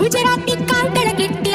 Gujarati ಕಾಂಕಣ ಗೆಟ್ಟಿಯ